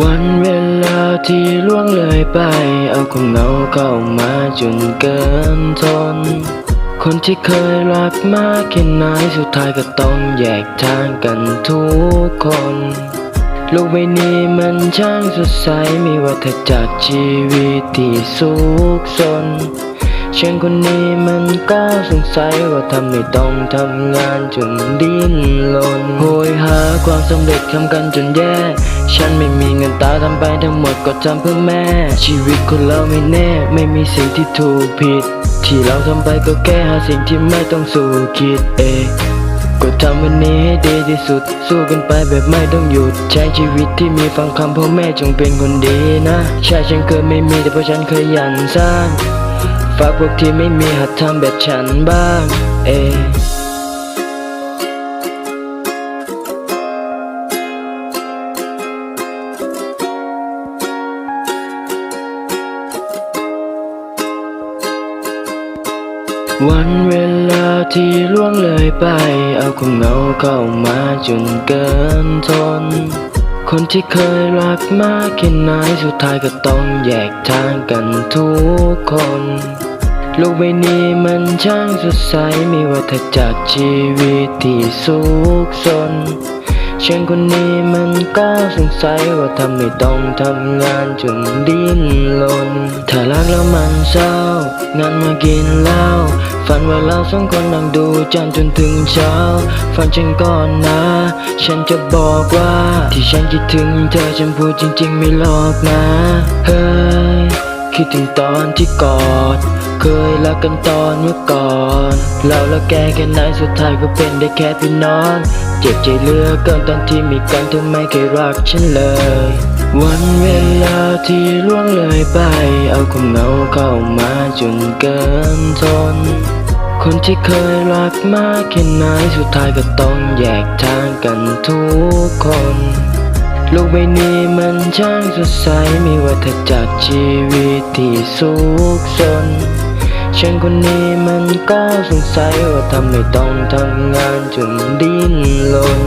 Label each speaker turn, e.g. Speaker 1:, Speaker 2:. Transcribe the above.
Speaker 1: วันเวลาที่ล่วงเลยไป เอาความเหงาเข้ามาจนเกินทน คนที่เคยรักมากแค่ไหนสุดท้ายก็ต้องแยกทางกันทุกคน โลกใบนี้มันช่างสดใสมีวัฏจักรชีวิตที่สุขสน ฉันคนนี้มันก็สงสัยว่าทำไมต้องทำงานจนดิ้นรนโหยหาความสำเร็จทำกันจนแย่ ฉันไม่มีเงินตาทำไปทั้งหมดก็ทำเพื่อแม่ ชีวิตคนเราไม่แน่ ไม่มีสิ่งที่ถูกผิด ที่เราทำไปก็แค่หาสิ่งที่ไม่ต้องสู้คิดเองก็ทำวันนี้ให้ดีที่สุด สู้กันไปแบบไม่ต้องหยุด ใช้ชีวิตที่มีฟังคำพ่อแม่จงเป็นคนดีนะ ใช่ฉันเคยไม่มีแต่เพราะฉันเคยยันสร้าง ฝากพวกที่ไม่มีหัดทำแบบฉันบ้าง เอวันเวลาที่ล่วงเลยไป เอาความเหงาเข้ามาจนเกินทน คนที่เคยรักมากแค่ไหนสุดท้ายก็ต้องแยกทางกันทุกคน โลกใบนี้มันช่างสดใสมีวัฏจักรชีวิตที่สุขสนฉันคนนี้มันก็สงสัยว่าทำไมต้องทำงานจนดิ้นรนถ้ารักแล้วมันเศร้างั้นมากินเหล้า ฝันว่าเราสองคนนั่งดูจันทร์จนถึงเช้า ฝันฉันก่อนนะ ฉันจะบอกว่า ที่ฉันคิดถึงเธอฉันพูดจริง ๆ ไม่หลอกนะ เฮ้ย คิดถึงตอนที่กอด เคยรักกันตอนเมื่อก่อน เราและแกแค่ไหนสุดท้ายก็เป็นได้แค่พี่น้องเจ็บใจเหลือเกินตอนที่มีกันเธอไม่เคยรักฉันเลย วันเวลาที่ล่วงเลยไป เอาความเหงาเข้ามาจนเกินทน คนที่เคยรักมากแค่ไหนสุดท้ายก็ต้องแยกทางกันทุกคน โลกใบนี้มันช่างสดใสมีวัฏจักชีวิตที่สุขสนฉันคนนี้มันก็สงสัยว่าทำไมต้องทำงานจนดิ้นรน